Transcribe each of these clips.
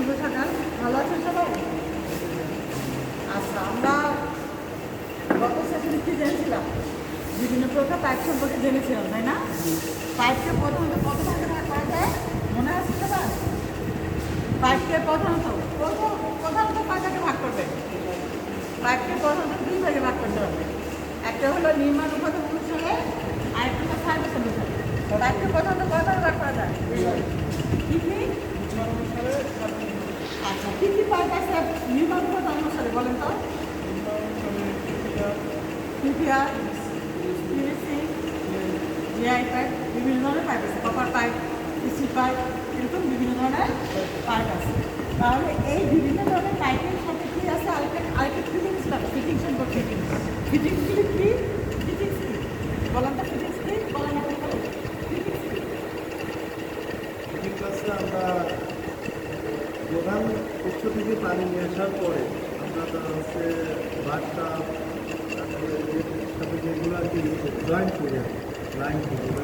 শুভ সকাল। ভালো আছেন সবাই? আচ্ছা আমরা গত সেশনে কি জেনেছিলাম বিভিন্ন প্রকার পাইপ সম্পর্কে জেনেছিলাম, তাই না? পাইপকে প্রথমত কত ভাগে ভাগ করা যায়, মনে আছে সবার? পাইপকে প্রধানত, প্রথম, প্রধানত কয়টাকে ভাগ করবে। পাইপকে প্রধানত দুই ভাগে ভাগ করতে হবে। একটা হলো নির্মাণ উপাদান অনুসারে, আর একটা হলো সার্ভিস অনুসারে। পাইপকে প্রধানত কয় ভাগে ভাগ করা যায়? কি কি? আচ্ছা কি কি পাইপ আছে নির্মাণ উপাদান অনুসারে বলেন তো পিপিআর পিভিসি জিআই পাইপ বিভিন্ন ধরনের পাইপ আছে কপার পাইপ পিসি পাইপ এরকম বিভিন্ন ধরনের পাইপ আছে তাহলে এই বিভিন্ন ধরনের পাইপের সাথে কি আছে আরেকটা আরেকটা ফিটিংস লাগে ফিটিং সম্পর্কে ফিটিংস কি কি ফিটিংস কি বলেন তো ফিটিংস কি বলেন না ফিটিংস কি এই ক্লাসে আমরা প্রধান উৎস থেকে পানি নিয়ে আসার পরে তার হচ্ছে বাটটা তারপরে যেগুলো আর কি জয়েন্ট করে লাইন করে না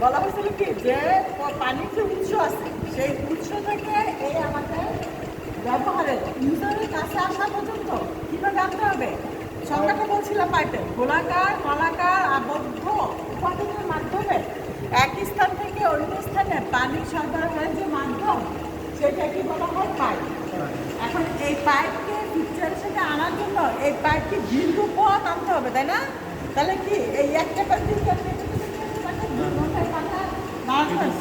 বলা হয়েছিল কি, যে পানির যে উৎস আছে, সেই উৎস থেকে এই আমাদের ব্যবহারের ইউজারের কাছে আসা পর্যন্ত কীভাবে আনতে হবে? সংজ্ঞাটা বলছিলাম পাইপে গোলাকার নলাকার আবদ্ধ উপাদানের মাধ্যমে। এক স্থান থেকে অন্য স্থানে পানি সরবরাহের যে মাধ্যম সেটাকে বলা হয় পাইপ? এখন এই পাইপকে পিকচারের সাথে আনার জন্য এই পাইপকে দীর্ঘ পথ আনতে হবে, তাই না? তাহলে কি এই একটা পাইপ দীর্ঘ নারায়ণগঞ্জ নারায়ণগঞ্জ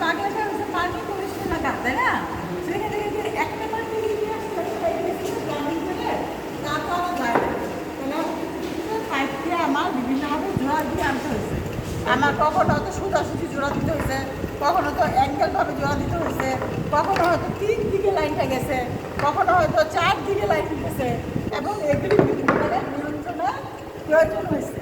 পাগলাটা হচ্ছে পানি পরিষ্কার এলাকা তাই না সেখানে থেকে যদি একটা পাইপ থেকে নিয়ে আসতে হয়, এই যে গ্রামীণ থেকে, তা তো আর যায় না। তাহলে পাইপকে আমার বিভিন্নভাবে জোড়া দিয়ে আনতে হয়েছে আমার কখনো হয়তো সোজাসুজি জোড়া দিতে হয়েছে কখনো তো অ্যাঙ্গেলভাবে জোড়া দিতে হয়েছে কখনো হয়তো তিন দিকে লাইনটা গেছে, কখনো হয়তো চার দিকে লাইন গেছে, এবং এগুলি প্রয়োজন হয়েছে।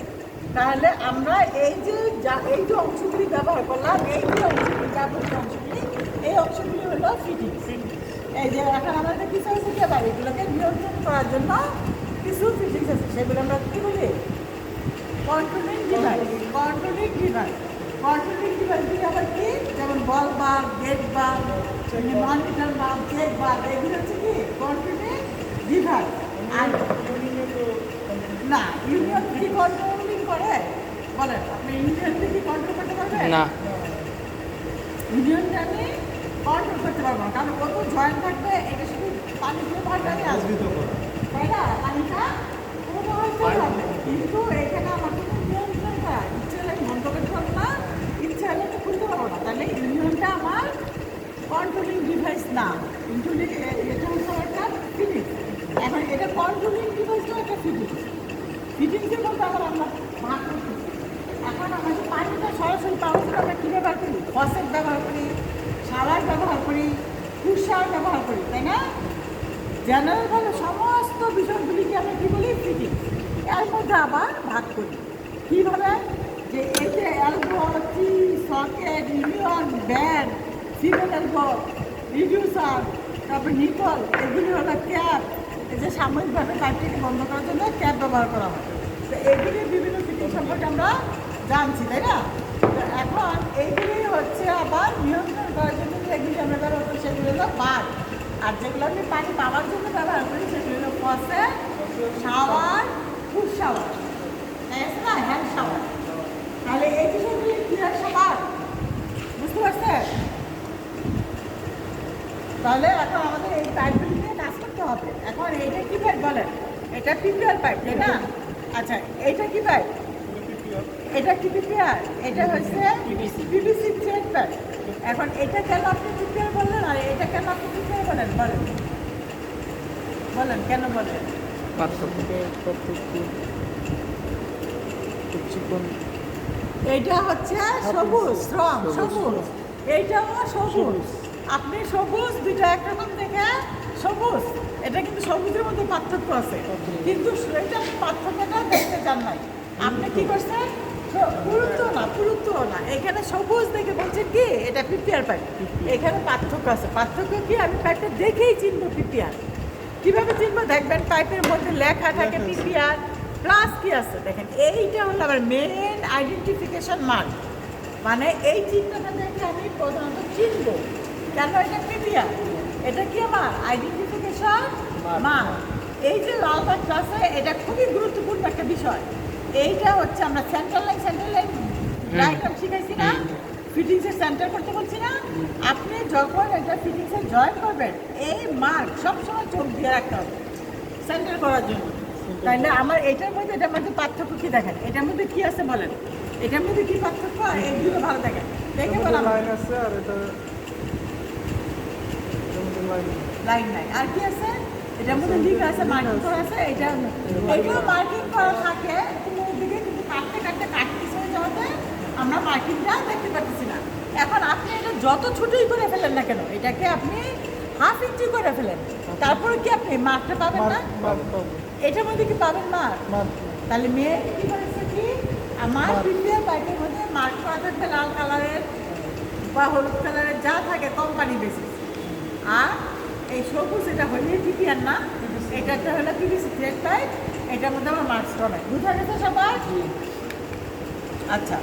তাহলে আমরা এই যে যা, এই যে অংশগুলি ব্যবহার করলাম, এই যে অংশগুলি, যাবতীয় অংশগুলি, এই অংশগুলি হলো ফিটিং এই যে এখন আমাদের কিছু হয়েছে কি আবার এগুলোকে নিয়ন্ত্রণ করার জন্য কিছু ফিটিংস আছে, সেগুলো আমরা কী বলি? Controlling device controlling device controlling ডিভাইসগুলি আবার কি? যেমন বল বার গেট বার আর না ইউনিয়ন কি কন্ট্রোলিং করে? বলেন আপনি ইউনিয়নকে কি কন্ট্রোল করতে পারবেন? না। ইউনিয়নকে আমি কন্ট্রোল করতে পারব না কারণ ও তো জয়েন্ট থাকবে এটা শুধু পানি দিয়ে ভাগটাই আসবে একত্রিত করা তাই না? পানিটা প্রবাহিত হবে কিন্তু এখানে আমার কোনো নিয়ন্ত্রণ করা ইচ্ছে হলে আমি বন্ধ করতে পারব না ইচ্ছে হলে তো খুলতে পারব না তাহলে ইউনিয়নটা আমার কন্ট্রোলিং ডিভাইস না কন্ট্রোলিং এটা হচ্ছে আমার একটা ফিটিংস এটা কন্ট্রোলিং ডিভাইসটা একটা ফিটিংস আমরা এখন আমাদের পানিটা সরাসরি পাওয়ার আমরা কী ব্যবহার করি? ফসেট ব্যবহার করি সাবান ব্যবহার করি তুষার ব্যবহার করি, তাই না? জেনারেলভাবে সমস্ত বিষয়গুলিকে আমরা কী বলি? ফিটিং এর মধ্যে আবার ভাগ করি। কীভাবে যে যে elbow tee socket union bend cement elbow reducer তারপর নিকল এগুলি হলো ক্যাপ এই যে সাময়িকভাবে পাইপটিকে বন্ধ করার জন্য ক্যাব ব্যবহার করা হয়। তো এগুলি বিভিন্ন ফিটিং সম্পর্কে আমরা জানছি, তাই না? এখন এইগুলি হচ্ছে আবার নিয়ন্ত্রণ করার জন্য যেগুলি আমরা ব্যবহার করি সেগুলি হলো বার। আর যেগুলো আমি পানি পাওয়ার জন্য ব্যবহার করি সেগুলো হলো ফসে, শাওয়ার ফুড আছে না? হ্যান্ড শাওয়ার তাহলে এই বিষয়গুলি ক্লিয়ার সবার বুঝতে পারছেন? তাহলে এখন আমাদের এই পাইপগুলি নিয়ে কাজ করতে হবে। এখন এইটা কি পাইপ বলেন? এটা পিপিআর পাইপ তাই না? আচ্ছা এইটা কি পাইপ এটা কি পিপিআর এটা হচ্ছে পিভিসি থ্রেড পাইপ এখন এটা কেন আপনি পিপিআর বললেন আর এটা কেন আপনি পিপিআর বলেন? বলেন। বলেন কেন বলেন? এইটা হচ্ছে সবুজ রং সবুজ এইটাও সবুজ। আপনি সবুজ দুইটা একরকম দেখে সবুজ। এটা কিন্তু সবুজের মধ্যে পার্থক্য আছে। কিন্তু এটা পার্থক্যটা দেখতে চান নাই। আপনি কি করছেন? পুরুত্ব না পুরুত্ব না। এখানে সবুজ দেখে বলছেন কি এটা পিপিআর পাইপ এখানে পার্থক্য আছে। পার্থক্য কি আমি পাইপটা দেখেই চিনবো পিপিআর কীভাবে চিনবো? দেখবেন পাইপের মধ্যে লেখা থাকে পিপিআর প্লাস কি আছে? দেখেন এইটা হলো আমার মেন আইডেন্টিফিকেশন মার্ক মানে এই চিহ্নটা দেখে আমি প্রধানত চিনবো। কেন এটা পিপিআর এটা কি আমার আইডেন্টিফিকেশন মার্ক এই যে লাল বাক্স আছে এটা খুবই গুরুত্বপূর্ণ একটা বিষয়। এইটা হচ্ছে আমরা central line central line diagram শিখাইছি না ফিটিংসের সেন্টার করতে বলছি না। আপনি যখন এটা ফিটিংসে জয়েন করবেন এই মার্ক সবসময় চোখ দিয়ে রাখতে হবে সেন্টার করার জন্য। তাইলে আমার এটার মধ্যে এটার মধ্যে পার্থক্য কি দেখেন? এটার মধ্যে কি আছে বলেন? এটার মধ্যে কি পার্থক্য? আর এইগুলো ভালো দেখেন। দেখে বলা লাইন আর নাই। কি আছে? এটার মধ্যে লিখ আছে মার্কিং করা আছে এটা মার্কিং করা থাকে ওইদিকে কিন্তু কাটতে হয়ে যাওয়াতে আমরা মার্কিংটা দেখতে পাচ্ছি না। এখন আপনি এটা যত ছোটই করে ফেলেন না কেন এটাকে আপনি হাফ ইঞ্চি করে ফেলেন। তারপরে কি আপনি মার্কটা পাবেন না? এটার মধ্যে কি পাবেন মার্ক তাহলে মেয়ে কি করেছে কি? আমার প্রিমিয়ার বাইকের মধ্যে মার্ক করা থাকবে লাল কালারের বা হলুদ কালারের যা থাকে কোম্পানি বেসিস আর এই সবুজ এটা হলে টিপিয়ার না, এটা একটা হলো পিভিসি থ্রেড পাইপ এটার মধ্যে আমার মার্কস হবে বুঝা গেছে সবার আচ্ছা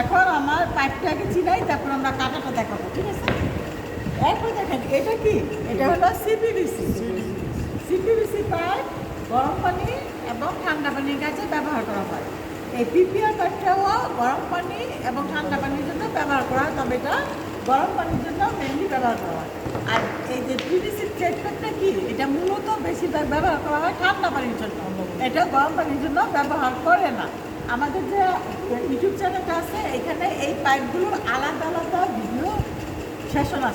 এখন আমার পাইপটাকে চিনাই তারপর আমরা কাটাটা দেখাবো, ঠিক আছে? এরপর দেখেন, এটা কি? এটা হলো সিপিভিসি সিপিভিসি পাইপ গরম পানি এবং ঠান্ডা পানির কাছে ব্যবহার করা হয়। এই পিপিআর পাইপটাও গরম পানি এবং ঠান্ডা পানির জন্য ব্যবহার করা হয়, তবে এটা গরম পানির জন্য মেনলি ব্যবহার করা হয়। আর এই যে পিভিসির ট্রিটমেন্টটা কি? এটা মূলত বেশিরভাগ ব্যবহার করা হয় ঠান্ডা পানির জন্য। এটা গরম পানির জন্য ব্যবহার করে না। আমাদের যে ইউটিউব চ্যানেলটা আছে, এখানে এই পাইপগুলোর আলাদা আলাদা ভিডিও সেশন আছে।